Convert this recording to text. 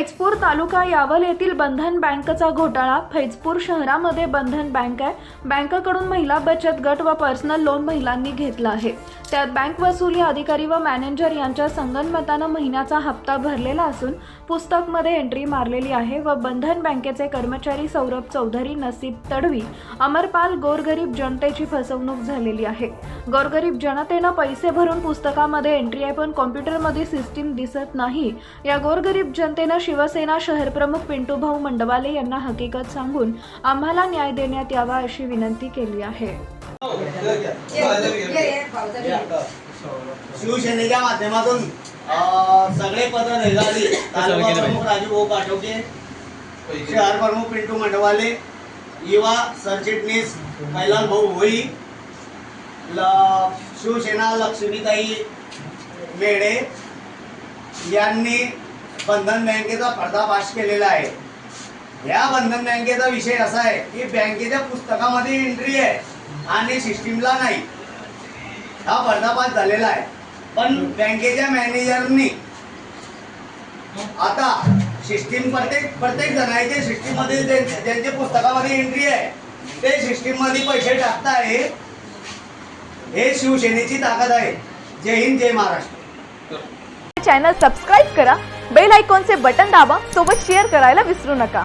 फैजपूर तालुका यावल येथील बंधन बँकचा घोटाळा. फैजपूर शहरामध्ये बंधन बँक आहे. बँकेकडून महिला बचत गट व पर्सनल लोन महिलांनी घेतला आहे. त्यात बँक वसुली अधिकारी व मॅनेजर यांच्या संगनमतानं महिन्याचा हप्ता भरलेला असून पुस्तकमध्ये एंट्री मारलेली आहे व बंधन बँकेचे कर्मचारी सौरभ चौधरी नसीब तडवी अमरपाल गोरगरीब जनतेची फसवणूक झालेली आहे. गोरगरीब जनतेनं पैसे भरून पुस्तकामध्ये एंट्री आहे पण कॉम्प्युटरमध्ये सिस्टीम दिसत नाही. या गोरगरीब जनतेनं शिवसेना शहरप्रमुख पिंटूभाऊ मंडवाले यांना हकीकत सांगून आम्हाला न्याय देण्यात यावा अशी विनंती केली आहे. शिवसेनेच्या माध्यमातून सगळे पद निघाली. तालुका प्रमुख राजू भाऊ पाटोके शहर प्रमुख पिंटू मंडवाले युवा सरचिटणीस कैलास भाऊ भोई ल- शिवसेना लक्ष्मीताई मेढे यांनी बंधन बँकेचा पर्दाफाश केलेला आहे. या बंधन बँकेचा विषय असा आहे की बँकेच्या पुस्तकामध्ये एंट्री आहे आणि सिस्टीमला नाही. हा पर्दाफाश झालेला आहे. पण बँकेच्या मॅनेजरनी आता सिस्टीम प्रत्येक प्रत्येक जणांचे सिस्टीममध्ये ज्यांच्या पुस्तकामध्ये एंट्री आहे ते सिस्टीममध्ये पैसे टाकताय हे शिवसेनेची ताकद आहे. जय हिंद जय महाराष्ट्र. चॅनल सबस्क्राईब करा बेल आयकॉनचे बटन दाबा सोबत शेअर करायला विसरू नका.